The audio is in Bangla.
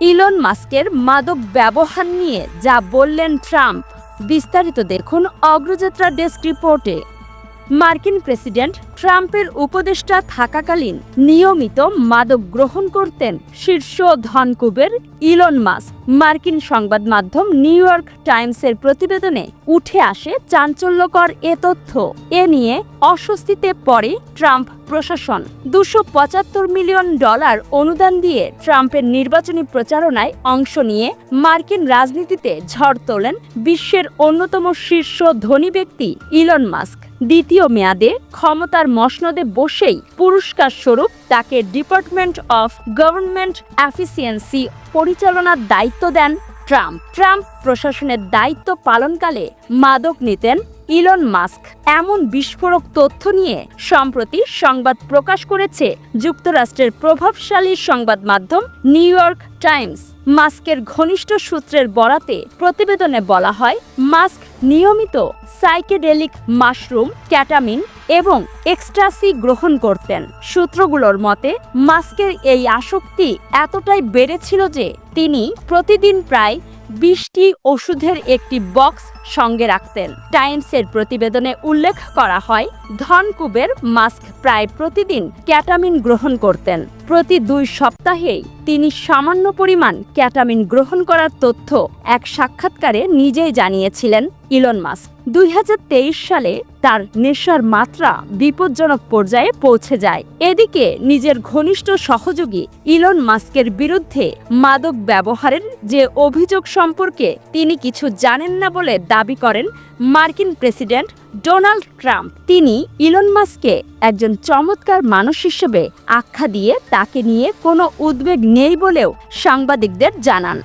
ইলন মাস্কের মাদক ব্যবহার নিয়ে যা বললেন ট্রাম্প। বিস্তারিত দেখুন অগ্রযাত্রা ডেস্ক রিপোর্টে। মার্কিন প্রেসিডেন্ট ট্রাম্পের উপদেষ্টা থাকাকালীন নিয়মিত মাদক গ্রহণ করতেন শীর্ষ ধনকুবের ইলন মাস্ক। মার্কিন সংবাদ মাধ্যম নিউ ইয়র্ক টাইমসের প্রতিবেদনে উঠে আসে চাঞ্চল্যকর এ তথ্য। এ নিয়ে অস্বস্তিতে পড়ে ট্রাম্প প্রশাসন। দুশো পঁচাত্তর মিলিয়ন ডলার অনুদান দিয়ে ট্রাম্পের নির্বাচনী প্রচারণায় অংশ নিয়ে মার্কিন রাজনীতিতে ঝড় তোলেন বিশ্বের অন্যতম শীর্ষ ধনী ব্যক্তি ইলন মাস্ক। দ্বিতীয় মেয়াদে ক্ষমতার মসনদে বসেই পুরস্কার স্বরূপ তাকে ডিপার্টমেন্ট অফ গভর্নমেন্ট অ্যাফিসিয়েন্সি পরিচালনার দায়িত্ব দেন ট্রাম্প। ট্রাম্প প্রশাসনের দায়িত্ব পালনকালে মাদক নিতেন ইলন মাস্ক। এমন বিস্ফোরক তথ্য নিয়ে সম্প্রতি সংবাদ প্রকাশ করেছে যুক্তরাষ্ট্রের প্রভাবশালী সংবাদ মাধ্যম নিউ ইয়র্ক টাইমস। মাস্কের ঘনিষ্ঠ সূত্রের বরাতে প্রতিবেদনে বলা হয়, মাস্ক নিয়মিত সাইকেডেলিক মাশরুম, ক্যাটামিন এবং এক্সট্রাসি গ্রহণ করতেন। সূত্রগুলোর মতে, মাস্কের এই আসক্তি এতটাই বেড়েছিল যে তিনি প্রতিদিন প্রায় বিশটি ওষুধের একটি বক্স সঙ্গে রাখতেন। টাইমসের প্রতিবেদনে উল্লেখ করা হয়, ধনকুবের মাস্ক প্রায় প্রতিদিন ক্যাটামিন গ্রহণ করতেন। প্রতি দুই সপ্তাহেই তিনি সামান্য পরিমাণ ক্যাটামিন গ্রহণ করার তথ্য এক সাক্ষাৎকারে নিজেই জানিয়েছিলেন ইলন মাস্ক। দুই হাজার তেইশ সালে তার নেশার মাত্রা বিপজ্জনক পর্যায়ে পৌঁছে যায়। এদিকে নিজের ঘনিষ্ঠ সহযোগী ইলন মাস্কের বিরুদ্ধে মাদক ব্যবহারের যে অভিযোগ সম্পর্কে তিনি কিছু জানেন না বলে দাবি করেন মার্কিন প্রেসিডেন্ট ডোনাল্ড ট্রাম্প, তিনি ইলন মাস্ককে একজন চমৎকার মানুষ হিসেবে আখ্যা দিয়ে তাকে নিয়ে কোনো উদ্বেগ নেই বলেও সাংবাদিকদের জানান।